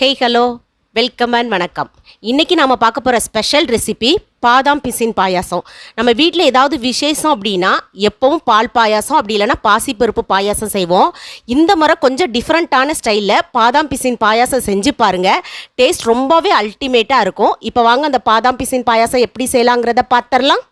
Hey hello welcome and வணக்கம். இன்றைக்கி நாம் பார்க்க போகிற ஸ்பெஷல் ரெசிபி பாதாம் பிசின் பாயாசம். நம்ம வீட்டில் ஏதாவது விசேஷம் அப்படின்னா எப்பவும் பால் பாயாசம் அப்படி இல்லைனா பாசிப்பருப்பு பாயாசம் செய்வோம். இந்த முறை கொஞ்சம் டிஃப்ரெண்ட்டான ஸ்டைலில் பாதாம் பிசின் பாயாசம் செஞ்சு பாருங்கள் டேஸ்ட் ரொம்பவே அல்டிமேட்டாக இருக்கும். இப்போ வாங்க அந்த பாதாம் பிசின் பாயாசம் எப்படி செய்யலாங்கிறத பார்த்துடலாம்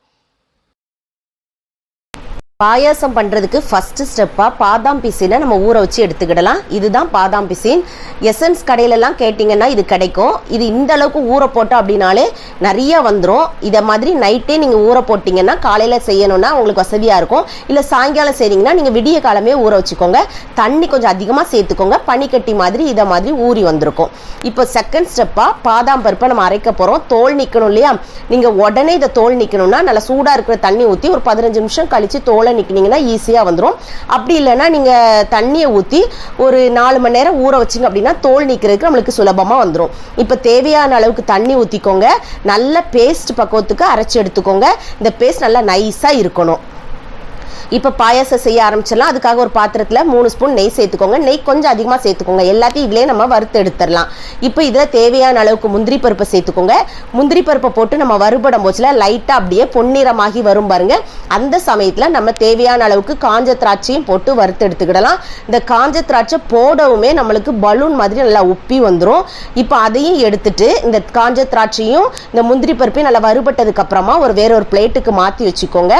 பாயாசம் பண்ணுறதுக்கு ஃபஸ்ட்டு ஸ்டெப்பாக பாதாம் பிசினை நம்ம ஊற வச்சு எடுத்துக்கிடலாம். இதுதான் பாதாம் பிசின். எசன்ஸ் கடையிலலாம் கேட்டிங்கன்னா இது கிடைக்கும். இது இந்த அளவுக்கு ஊற போட்டோம் அப்படின்னாலே நிறைய வந்துடும் இதை மாதிரி நைட்டே நீங்கள் ஊற போட்டிங்கன்னா காலையில் செய்யணும்னா உங்களுக்கு வசதியாக இருக்கும். இல்லை சாயங்காலம் செய்கிறீங்கன்னா நீங்கள் விடிய காலமே ஊற வச்சுக்கோங்க. தண்ணி கொஞ்சம் அதிகமாக சேர்த்துக்கோங்க. பனிக்கட்டி மாதிரி இதை மாதிரி ஊறி வந்திருக்கும். இப்போ செகண்ட் ஸ்டெப்பாக பாதாம் பருப்பை நம்ம அரைக்க போகிறோம் தோல் நிற்கணும் இல்லையா? நீங்கள் உடனே இதை தோல் நிற்கணும்னா நல்லா சூடாக இருக்கிற தண்ணி ஊற்றி ஒரு பதினஞ்சு நிமிஷம் கழித்து தோல் நிற்கினீங்கன்னா ஈஸியாக வந்துடும் அப்படி இல்லைன்னா நீங்கள் தண்ணியை ஊற்றி ஒரு நாலு மணி நேரம் ஊற வச்சிங்க அப்படின்னா தோல் நீக்கிறதுக்கு நம்மளுக்கு சுலபமாக வந்துடும் இப்போ தேவையான அளவுக்கு தண்ணி ஊற்றிக்கோங்க நல்ல பேஸ்ட் பக்குவத்துக்கு அரைச்சி எடுத்துக்கோங்க. இந்த பேஸ்ட் நல்லா நைஸாக இருக்கணும். இப்போ பாயாசம் செய்ய ஆரம்பிச்சிடலாம். அதுக்காக ஒரு பாத்திரத்தில் மூணு ஸ்பூன் நெய் சேர்த்துக்கோங்க. நெய் கொஞ்சம் அதிகமாக சேர்த்துக்கோங்க. எல்லாத்தையும் இதிலே நம்ம வறுத்து எடுத்துடலாம். இப்போ இதில் தேவையான அளவுக்கு முந்திரி பருப்பை சேர்த்துக்கோங்க. முந்திரி பருப்பை போட்டு நம்ம வறுபடும் போச்சுல லைட்டாக அப்படியே பொன்னிறமாகி வரும் பாருங்க. அந்த சமயத்தில் நம்ம தேவையான அளவுக்கு காஞ்ச திராட்சையும் போட்டு வறுத்து எடுத்துக்கிடலாம். இந்த காஞ்ச திராட்சை போடவுமே நம்மளுக்கு பலூன் மாதிரி நல்லா உப்பி வந்துடும் இப்போ அதையும் எடுத்துட்டு இந்த காஞ்ச திராட்சையும் இந்த முந்திரி பருப்பையும் நல்லா வறுபட்டதுக்கு அப்புறமா ஒரு வேற ஒரு பிளேட்டுக்கு மாற்றி வச்சுக்கோங்க.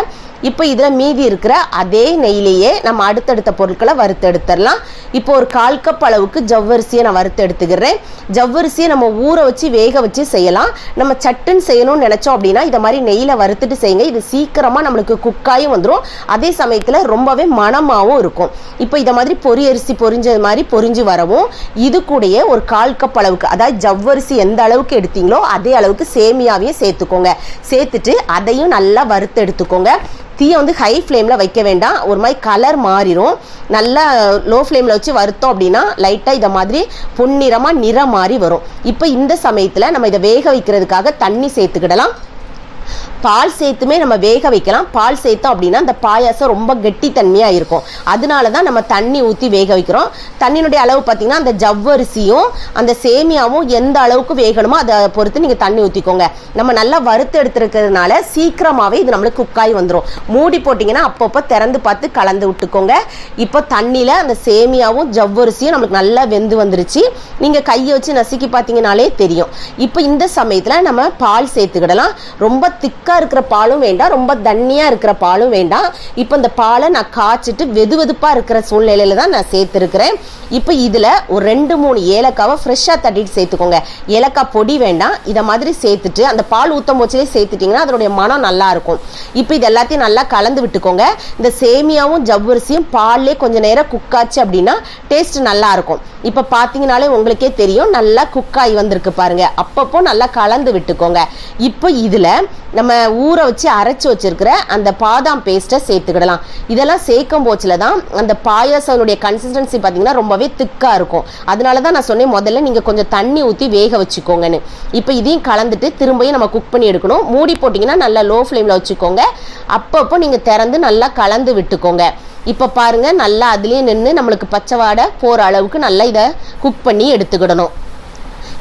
இப்போ இதில் மீதி இருக்கிற அதே நெய்லேயே நம்ம அடுத்தடுத்த பொருட்களை வறுத்தெடுத்துடலாம். இப்போ ஒரு கால் கப் அளவுக்கு ஜவ்வரிசியை நான் வறுத்து எடுத்துக்கிறேன் ஜவ்வரிசியை நம்ம ஊற வச்சு வேக வச்சு செய்யலாம். நம்ம சட்டுன்னு செய்யணும்னு நினச்சோம் அப்படின்னா இதை மாதிரி நெய்யில் வறுத்துட்டு செய்யுங்க. இது சீக்கிரமாக நம்மளுக்கு குக்காயும் வந்துடும் அதே சமயத்தில் ரொம்பவே மனமாகவும் இருக்கும். இப்போ இதை மாதிரி பொரியரிசி பொரிஞ்சது மாதிரி பொரிஞ்சு வரவும் இது கூடயே ஒரு கால் கப் அளவுக்கு அதாவது ஜவ்வரிசி எந்த அளவுக்கு எடுத்தீங்களோ அதே அளவுக்கு சேமியாவையும் சேர்த்துக்கோங்க. சேர்த்துட்டு அதையும் நல்லா வறுத்து எடுத்துக்கோங்க தீயை வந்து ஹை ஃப்ளேமில் வைக்க வேண்டாம். ஒரு மாதிரி கலர் மாறிடும் நல்லா லோ ஃப்ளேமில் வச்சு வறுத்தோம் அப்படின்னா லைட்டாக இதை மாதிரி பொன்னிறமாக நிறம் மாறி வரும். இப்போ இந்த சமயத்தில் நம்ம இதை வேக வைக்கிறதுக்காக தண்ணி சேர்த்துக்கிடலாம். பால் சேர்த்துமே நம்ம வேக வைக்கலாம். பால் சேர்த்தோம் அப்படின்னா அந்த பாயாசம் ரொம்ப கெட்டித்தன்மையாக இருக்கும். அதனால தான் நம்ம தண்ணி ஊற்றி வேக வைக்கிறோம். தண்ணியினுடைய அளவு பார்த்தீங்கன்னா அந்த ஜவ்வரிசியும் அந்த சேமியாவும் எந்த அளவுக்கு வேகணுமோ அதை பொறுத்து நீங்கள் தண்ணி ஊற்றிக்கோங்க நம்ம நல்லா வறுத்து எடுத்துருக்கிறதுனால சீக்கிரமாகவே இது நம்மளுக்கு குக்காய் வந்துடும் மூடி போட்டிங்கன்னா அப்பப்போ திறந்து பார்த்து கலந்து விட்டுக்கோங்க. இப்போ தண்ணியில் அந்த சேமியாவும் ஜவ்வரிசியும் நம்மளுக்கு நல்லா வெந்து வந்துருச்சு. நீங்கள் கையை வச்சு நசுக்கி பார்த்தீங்கனாலே தெரியும். இப்போ இந்த சமயத்தில் நம்ம பால் சேர்த்துக்கிடலாம். ரொம்ப திக் திக்காக இருக்கிற பாலும் வேண்டாம். ரொம்ப தண்ணியாக இருக்கிற பாலும் வேண்டாம். இப்போ இந்த பாலை நான் காய்ச்சிட்டு வெது வெதுப்பாக இருக்கிற சூழ்நிலையில் தான் நான் சேர்த்துருக்கிறேன். இப்போ இதில் ஒரு ரெண்டு மூணு ஏலக்காவை ஃப்ரெஷ்ஷாக தட்டிட்டு சேர்த்துக்கோங்க. ஏலக்காய் பொடி வேண்டாம். இதை மாதிரி சேர்த்துட்டு அந்த பால் ஊற்றும் போச்சுலேயே சேர்த்துட்டிங்கன்னா அதனுடைய மனம் நல்லாயிருக்கும் இப்போ இது எல்லாத்தையும் நல்லா கலந்து விட்டுக்கோங்க. இந்த சேமியாவும் ஜவ்வரிசியும் பால்லே கொஞ்சம் நேரம் குக்காச்சு அப்படின்னா டேஸ்ட் நல்லாயிருக்கும் இப்போ பார்த்தீங்கனாலே உங்களுக்கே தெரியும். நல்லா குக்காகி வந்திருக்கு பாருங்க. அப்பப்போ நல்லா கலந்து விட்டுக்கோங்க. இப்போ இதில் நம்ம ஊற வச்சு அரைச்சி வச்சிருக்கிற அந்த பாதாம் பேஸ்ட்டை சேர்த்துக்கிடலாம். இதெல்லாம் சேர்க்கும் போச்சில் தான் அந்த பாயாசனுடைய கன்சிஸ்டன்சி பார்த்தீங்கன்னா ரொம்பவே திக்காக இருக்கும். அதனால தான் நான் சொன்னேன் முதல்ல நீங்கள் கொஞ்சம் தண்ணி ஊற்றி வேக வச்சுக்கோங்கன்னு. இப்போ இதையும் கலந்துட்டு திரும்பியும் நம்ம குக் பண்ணி எடுக்கணும். மூடி போட்டிங்கன்னா நல்லா லோ ஃப்ளேமில் வச்சுக்கோங்க. அப்பப்போ நீங்கள் திறந்து நல்லா கலந்து விட்டுக்கோங்க. இப்போ பாருங்கள் நல்லா அதுலேயே நின்று நம்மளுக்கு பச்சை வாடை போகிற அளவுக்கு நல்லா இதை குக் பண்ணி எடுத்துக்கிடணும்.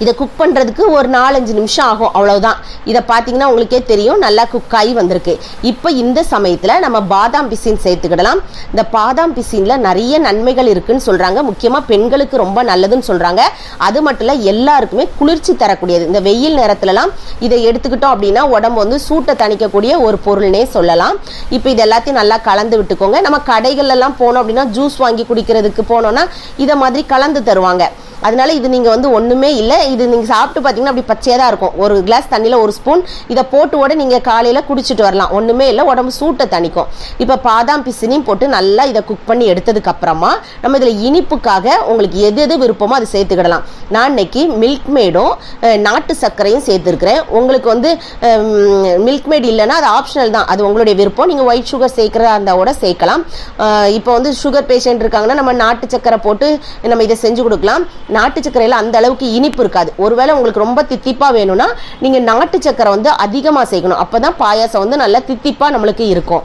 இதை குக் பண்ணுறதுக்கு ஒரு நாலஞ்சு நிமிஷம் ஆகும் அவ்வளோதான் இதை பார்த்தீங்கன்னா உங்களுக்கே தெரியும் நல்லா குக் ஆகி வந்திருக்கு. இப்போ இந்த சமயத்தில் நம்ம பாதாம் பிசின் சேர்த்துக்கிடலாம். இந்த பாதாம் பிசினில் நிறைய நன்மைகள் இருக்குன்னு சொல்கிறாங்க முக்கியமாக பெண்களுக்கு ரொம்ப நல்லதுன்னு சொல்கிறாங்க அது மட்டும் இல்லை எல்லாருக்குமே குளிர்ச்சி தரக்கூடியது. இந்த வெயில் நேரத்துலலாம் இதை எடுத்துக்கிட்டோம் அப்படின்னா உடம்பு வந்து சூட்டை தணிக்கக்கூடிய ஒரு பொருள்னே சொல்லலாம். இப்போ இது எல்லாத்தையும் நல்லா கலந்து விட்டுக்கோங்க. நம்ம கடைகள்லாம் போனோம் அப்படின்னா ஜூஸ் வாங்கி குடிக்கிறதுக்கு போனோம்னா இதை மாதிரி கலந்து தருவாங்க. அதனால இது நீங்கள் வந்து ஒன்றுமே இல்லை. இது நீங்கள் சாப்பிட்டு பார்த்தீங்கன்னா அப்படி பச்சையாக தான் இருக்கும். ஒரு கிளாஸ் தண்ணியில் ஒரு ஸ்பூன் இதை போட்டு கூட நீங்கள் காலையில் குடிச்சிட்டு வரலாம். ஒன்றுமே இல்லை. உடம்பு சூட்டை தணிக்கும். இப்போ பாதாம் பிசினையும் போட்டு நல்லா இதை குக் பண்ணி எடுத்ததுக்கு அப்புறமா நம்ம இதில் இனிப்புக்காக உங்களுக்கு எது எது விருப்பமோ அதை சேர்த்துக்கிடலாம். நான் இன்னைக்கு மில்க் மேடும் நாட்டு சர்க்கரையும் சேர்த்துருக்கிறேன். உங்களுக்கு வந்து மில்க் மேட் இல்லைன்னா அது ஆப்ஷனல் தான். அது உங்களுடைய விருப்பம். நீங்கள் ஒயிட் சுகர் சேர்க்குறதா இருந்தால் கூட சேர்க்கலாம். இப்போ வந்து சுகர் பேஷண்ட் இருக்காங்கன்னா நம்ம நாட்டு சர்க்கரை போட்டு நம்ம இதை செஞ்சு கொடுக்கலாம். நாட்டு சர்க்கரையில் அந்த அளவுக்கு இனிப்பு இருக்காது. ஒருவேளை உங்களுக்கு ரொம்ப தித்திப்பாக வேணும்னா நீங்கள் நாட்டு சர்க்கரை வந்து அதிகமாக சேர்க்கணும். அப்போ தான் பாயாசம் வந்து நல்லா தித்திப்பாக நம்மளுக்கு இருக்கும்.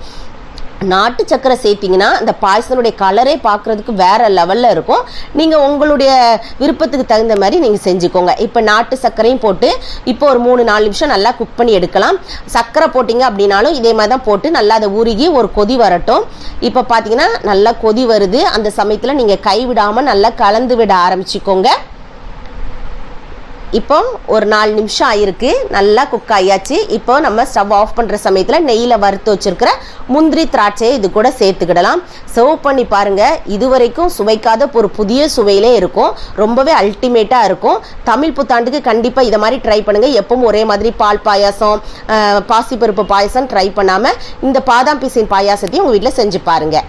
நாட்டு சக்கரை சேர்த்திங்கன்னா அந்த பாயசனுடைய கலரே பார்க்குறதுக்கு வேற லெவலில் இருக்கும். நீங்கள் உங்களுடைய விருப்பத்துக்கு தகுந்த மாதிரி நீங்கள் செஞ்சுக்கோங்க. இப்போ நாட்டு சர்க்கரையும் போட்டு இப்போ ஒரு மூணு நாலு நிமிஷம் நல்லா குக் பண்ணி எடுக்கலாம். சர்க்கரை போட்டிங்க அப்படின்னாலும் இதே மாதிரி தான் போட்டு நல்லா அதை உருகி ஒரு கொதி வரட்டும். இப்போ பார்த்தீங்கன்னா நல்லா கொதி வருது. அந்த சமயத்தில் நீங்கள் கைவிடாமல் நல்லா கலந்து விட ஆரம்பிச்சுக்கோங்க. இப்போ ஒரு நாலு நிமிஷம் ஆயிருக்கு. நல்லா குக் ஆயாச்சு. இப்போ நம்ம ஸ்டவ் ஆஃப் பண்ணுற சமயத்தில் நெய்யில் வறுத்து வச்சிருக்கிற முந்திரி திராட்சையை இது கூட சேர்த்துக்கிடலாம். சர்வ் பண்ணி பாருங்கள் இது வரைக்கும் சுவைக்காத ஒரு புதிய சுவையிலே இருக்கும். ரொம்பவே அல்டிமேட்டாக இருக்கும். தமிழ் புத்தாண்டுக்கு கண்டிப்பாக இதை மாதிரி ட்ரை பண்ணுங்கள் எப்பவும் ஒரே மாதிரி பால் பாயாசம் பாசிப்பருப்பு பாயாசம் ட்ரை பண்ணாமல் இந்த பாதாம் பிசின் பாயாசத்தையும் உங்கள் வீட்டில் செஞ்சு பாருங்கள்